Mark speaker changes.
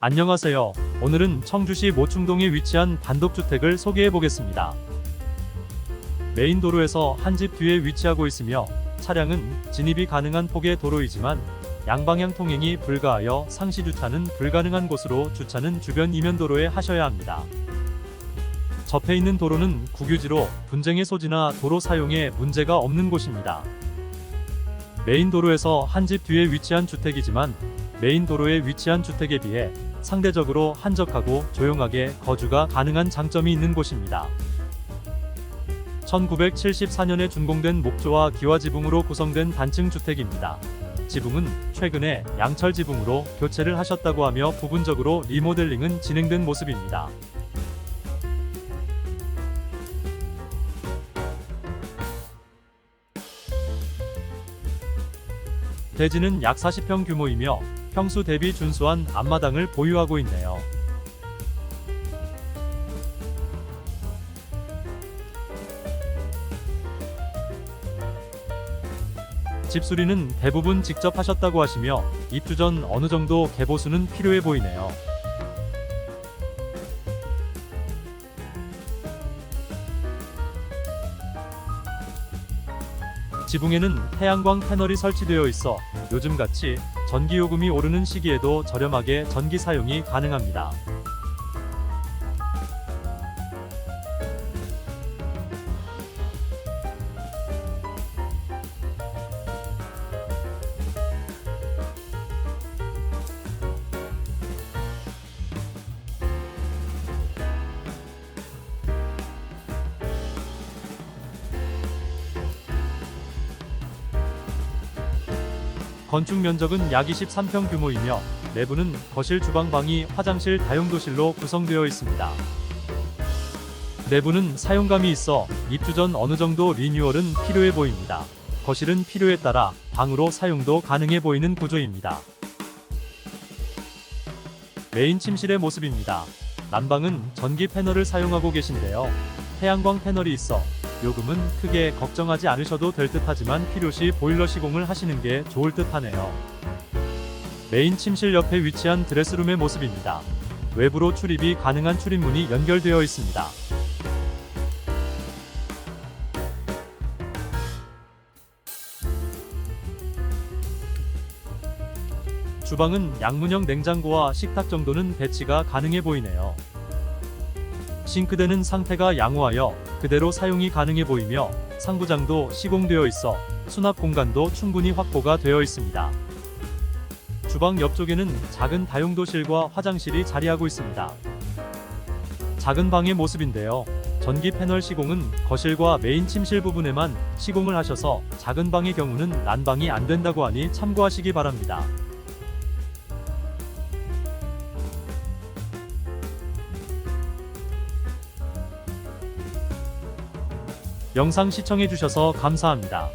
Speaker 1: 안녕하세요. 오늘은 청주시 모충동에 위치한 단독주택을 소개해 보겠습니다. 메인 도로에서 한 집 뒤에 위치하고 있으며 차량은 진입이 가능한 폭의 도로이지만 양방향 통행이 불가하여 상시 주차는 불가능한 곳으로 주차는 주변 이면 도로에 하셔야 합니다. 접해 있는 도로는 국유지로 분쟁의 소지나 도로 사용에 문제가 없는 곳입니다. 메인 도로에서 한 집 뒤에 위치한 주택이지만 메인 도로에 위치한 주택에 비해 상대적으로 한적하고 조용하게 거주가 가능한 장점이 있는 곳입니다. 1974년에 준공된 목조와 기와 지붕으로 구성된 단층 주택입니다. 지붕은 최근에 양철 지붕으로 교체를 하셨다고 하며 부분적으로 리모델링은 진행된 모습입니다. 대지는 약 40평 규모이며 평수 대비 준수한 앞마당을 보유하고 있네요. 집 수리는 대부분 직접 하셨다고 하시며 입주 전 어느 정도 개보수는 필요해 보이네요. 지붕에는 태양광 패널이 설치되어 있어 요즘같이 전기요금이 오르는 시기에도 저렴하게 전기 사용이 가능합니다. 건축 면적은 약 23평 규모이며 내부는 거실, 주방, 방이 화장실, 다용도실로 구성되어 있습니다. 내부는 사용감이 있어 입주 전 어느 정도 리뉴얼은 필요해 보입니다. 거실은 필요에 따라 방으로 사용도 가능해 보이는 구조입니다. 메인 침실의 모습입니다. 난방은 전기 패널을 사용하고 계신데요. 태양광 패널이 있어 요금은 크게 걱정하지 않으셔도 될 듯하지만 필요시 보일러 시공을 하시는 게 좋을 듯하네요. 메인 침실 옆에 위치한 드레스룸의 모습입니다. 외부로 출입이 가능한 출입문이 연결되어 있습니다. 주방은 양문형 냉장고와 식탁 정도는 배치가 가능해 보이네요. 싱크대는 상태가 양호하여 그대로 사용이 가능해 보이며 상부장도 시공되어 있어 수납 공간도 충분히 확보가 되어 있습니다. 주방 옆쪽에는 작은 다용도실과 화장실이 자리하고 있습니다. 작은 방의 모습인데요. 전기 패널 시공은 거실과 메인 침실 부분에만 시공을 하셔서 작은 방의 경우는 난방이 안 된다고 하니 참고하시기 바랍니다. 영상 시청해주셔서 감사합니다.